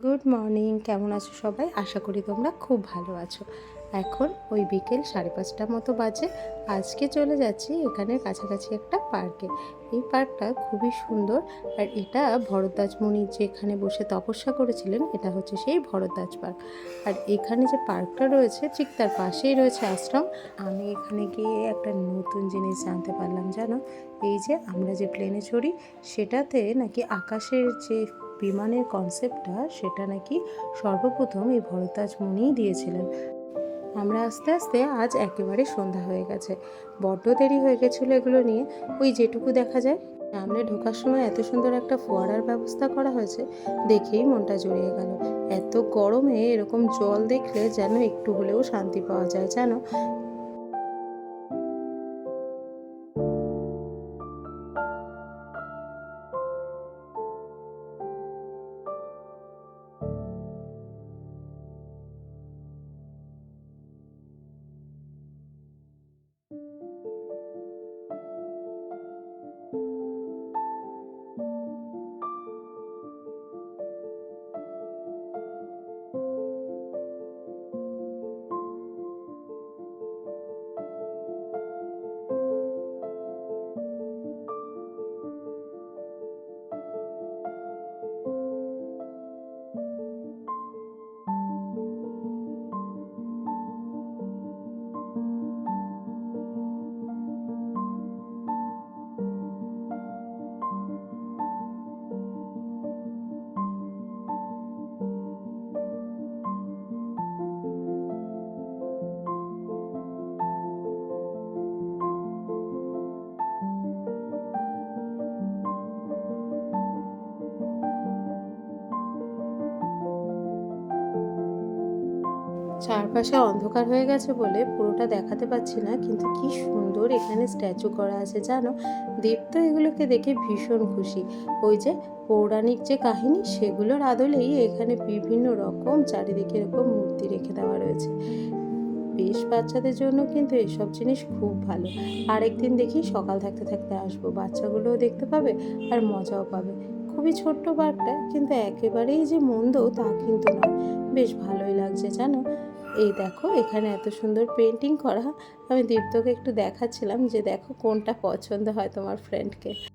Good morning কেমন আছো সবাই? আশা করি তোমরা খুব ভালো আছো। এখন ওই বিকেল সাড়ে পাঁচটার মতো বাজে। আজকে চলে যাচ্ছি এখানে কাছাকাছি একটা পার্কে। এই পার্কটা খুবই সুন্দর। আর এটা ভরদ্বাজ মুনি যেখানে বসে তপস্যা করেছিলেন, এটা হচ্ছে সেই ভরদ্বাজ পার্ক। আর এখানে যে পার্কটা রয়েছে, ঠিক তার পাশেই রয়েছে আশ্রম। আমি এখানে গিয়ে একটা নতুন জিনিস জানতে পারলাম, জানো? এই যে আমরা যে প্লেনে চড়ি, সেটাতে নাকি আকাশের যে বিমানের কনসেপ্টটা সেটা নাকি সর্বপ্রথম এই ভরতাজ মুনিই দিয়েছিলেন। আমরা আস্তে আস্তে আজ একেবারে সন্ধ্যা হয়ে গেছে। বড্ড দেরি হয়ে গেছিল এগুলো নিয়ে। ওই যেটুকু দেখা যায়, সামনে ঢোকার সময় এত সুন্দর একটা ফোয়ারার ব্যবস্থা করা হয়েছে, দেখেই মনটা জড়িয়ে গেল। এত গরমে এরকম জল দেখলে যেন একটু হলেও শান্তি পাওয়া যায়, জানো? চারপাশে অন্ধকার হয়ে গেছে বলে পুরোটা দেখাতে পাচ্ছি না, কিন্তু কি সুন্দর এখানে স্ট্যাচু করা আছে, জানো? দীপ্ত এগুলোকে দেখে ভীষণ খুশি। ওই যে পৌরাণিক যে কাহিনী, সেগুলোর আদলেই এখানে বিভিন্ন রকম চারিদিকে এরকম মূর্তি রেখে দেওয়া রয়েছে। বেশ বাচ্চাদের জন্য কিন্তু এসব জিনিস খুব ভালো। আরেকদিন দেখি সকাল থাকতে থাকতে আসব। বাচ্চাগুলোও দেখতে পাবে আর মজাও পাবে। খুবই ছোট্ট বার্তা, কিন্তু একেবারেই যে মন্দ তা কিন্তু নয়। বেশ ভালোই লাগছে, জানো? এই দেখো, এখানে এত সুন্দর পেন্টিং করা। আমি দীপ্তকে একটু দেখাচ্ছিলাম যে দেখো কোনটা পছন্দ হয় তোমার ফ্রেন্ডকে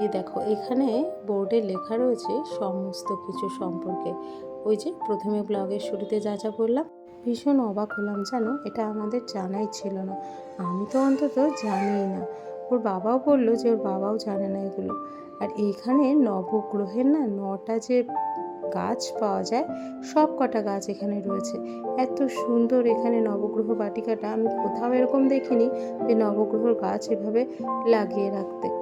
এই দেখো, এখানে বোর্ডে লেখা রয়েছে সমস্ত কিছু সম্পর্কে। ওই যে প্রথমে ব্লগের শুরুতে যা যা বললাম, ভীষণ অবাক হলাম জানো, এটা আমাদের জানাই ছিল না। আমি তো অন্তত জানিই না। ওর বাবাও বলল যে ওর বাবাও জানে না এগুলো। আর এইখানে নবগ্রহের না নটা যে গাছ পাওয়া যায়, সব কটা গাছ এখানে রয়েছে। এত সুন্দর এখানে নবগ্রহ বাটিকাটা, আমি কোথাও এরকম দেখিনি যে নবগ্রহর গাছ এভাবে লাগিয়ে রাখতে।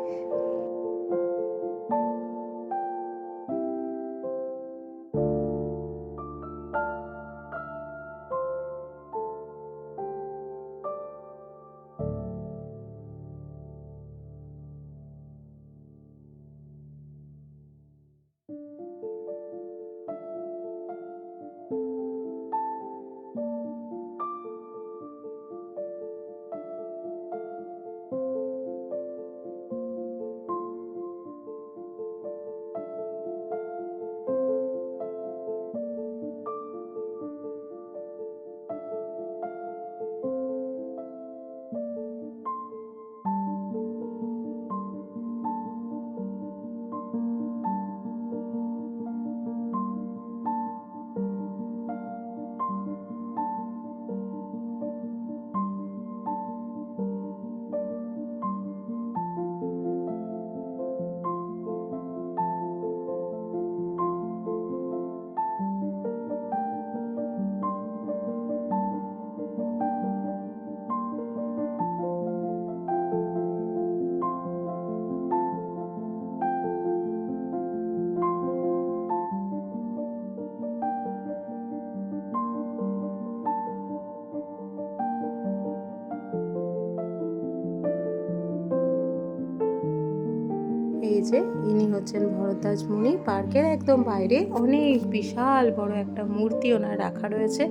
এই ইনি হচ্ছেন ভরদ্বাজ মুনি। পার্কের একদম বাইরে অনেক বিশাল বড় একটা মূর্তি ওনার রাখা রয়েছে।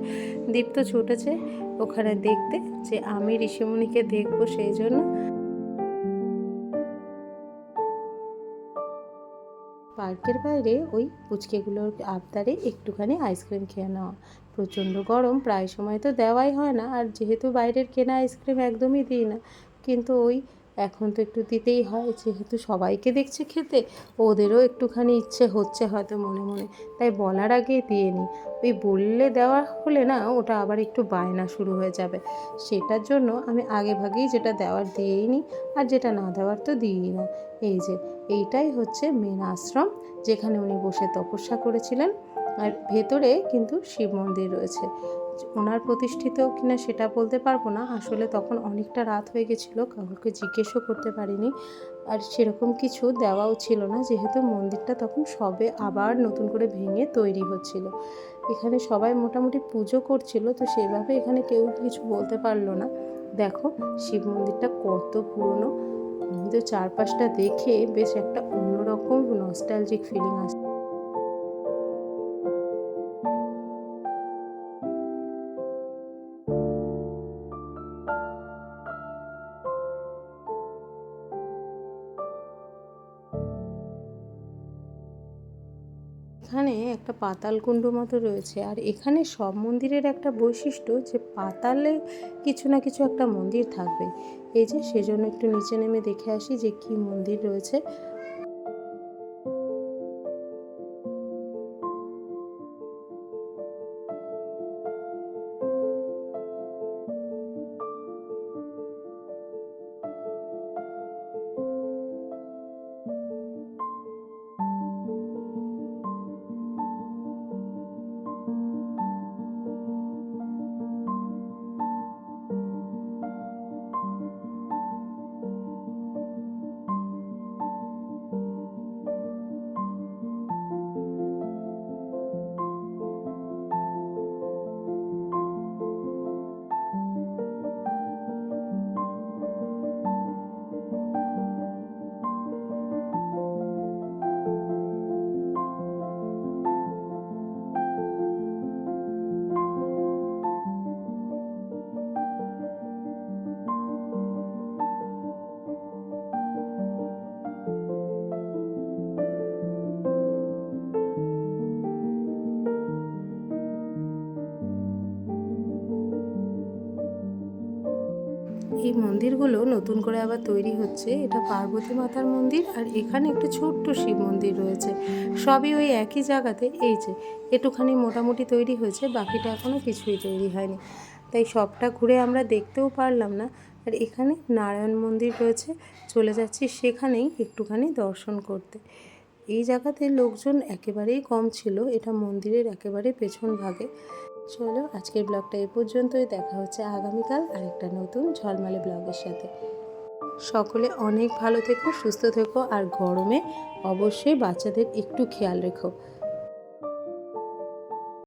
দীপ্ত ছুটেছে ওখানে দেখতে যে আমি ঋষিমুনিকে দেখব সেই জন্য। পার্কের বাইরে ওই পুচকেগুলোর আবদারে একটুখানি আইসক্রিম খেয়ে নেওয়া। প্রচণ্ড গরম, প্রায় সময় তো দেওয়াই হয় না। আর যেহেতু বাইরের কেনা আইসক্রিম একদমই দিই না। কিন্তু ওই এখন তো একটু দিতেই হয়, যেহেতু সবাইকে দেখছে খেতে, ওদেরও একটুখানি ইচ্ছে হচ্ছে হয়তো মনে মনে। তাই বলার আগে দিয়ে নিই ওই বললে দেওয়া হলে না, ওটা আবার একটু বায়না শুরু হয়ে যাবে। সেটার জন্য আমি আগে ভাগেই যেটা দেওয়ার দিয়েই নিই আর যেটা না দেওয়ার তো দিই না। এই যে, এইটাই হচ্ছে মেন আশ্রম, যেখানে উনি বসে তপস্যা করেছিলেন। আর ভেতরে কিন্তু শিব মন্দির রয়েছে। ওনার প্রতিষ্ঠিত কিনা সেটা বলতে পারব না। আসলে তখন অনেকটা রাত হয়ে গেছিল, কাউকে জিজ্ঞেসও করতে পারিনি। আর সেরকম কিছু দেওয়াও ছিল না, যেহেতু মন্দিরটা তখন সবে আবার নতুন করে ভেঙে তৈরি হচ্ছিল। এখানে সবাই মোটামুটি পুজো করছিল, তো সেভাবে এখানে কেউ কিছু বলতে পারল না। দেখো, শিব মন্দিরটা কত পুরনো। কিন্তু চারপাশটা দেখে বেশ একটা অন্যরকম নস্টালজিক ফিলিং আসছে। এখানে একটা পাতাল কুণ্ড মতো রয়েছে। আর এখানে সব মন্দিরের একটা বৈশিষ্ট্য যে, পাতালে কিছু না কিছু একটা মন্দির থাকবে। এই যে, সেজন্য একটু নিচে নেমে দেখে আসি যে, কি মন্দির রয়েছে। এই মন্দিরগুলো নতুন করে আবার তৈরি হচ্ছে। এটা পার্বতী মাতার মন্দির আর এখানে একটা ছোট্ট শিব মন্দির রয়েছে। সবই ওই একই জায়গাতে। এই যে, একটুখানি মোটামুটি তৈরি হয়েছে, বাকিটা এখনও কিছুই তৈরি হয়নি। তাই সবটা ঘুরে আমরা দেখতেও পারলাম না। আর এখানে নারায়ণ মন্দির রয়েছে। চলে যাচ্ছি সেখানেই একটুখানি দর্শন করতে। এই জায়গাতে লোকজন একেবারেই কম ছিল। এটা মন্দিরের একেবারে পেছন ভাগে। চলো আজকের ব্লগটা এ পর্যন্তই। দেখা হচ্ছে আগামীকাল আরেকটা নতুন ঝলমালে ব্লগের সাথে। সকলে অনেক ভালো থেকো, সুস্থ থেকো আর গরমে অবশ্যই বাচ্চাদের একটু খেয়াল রেখো।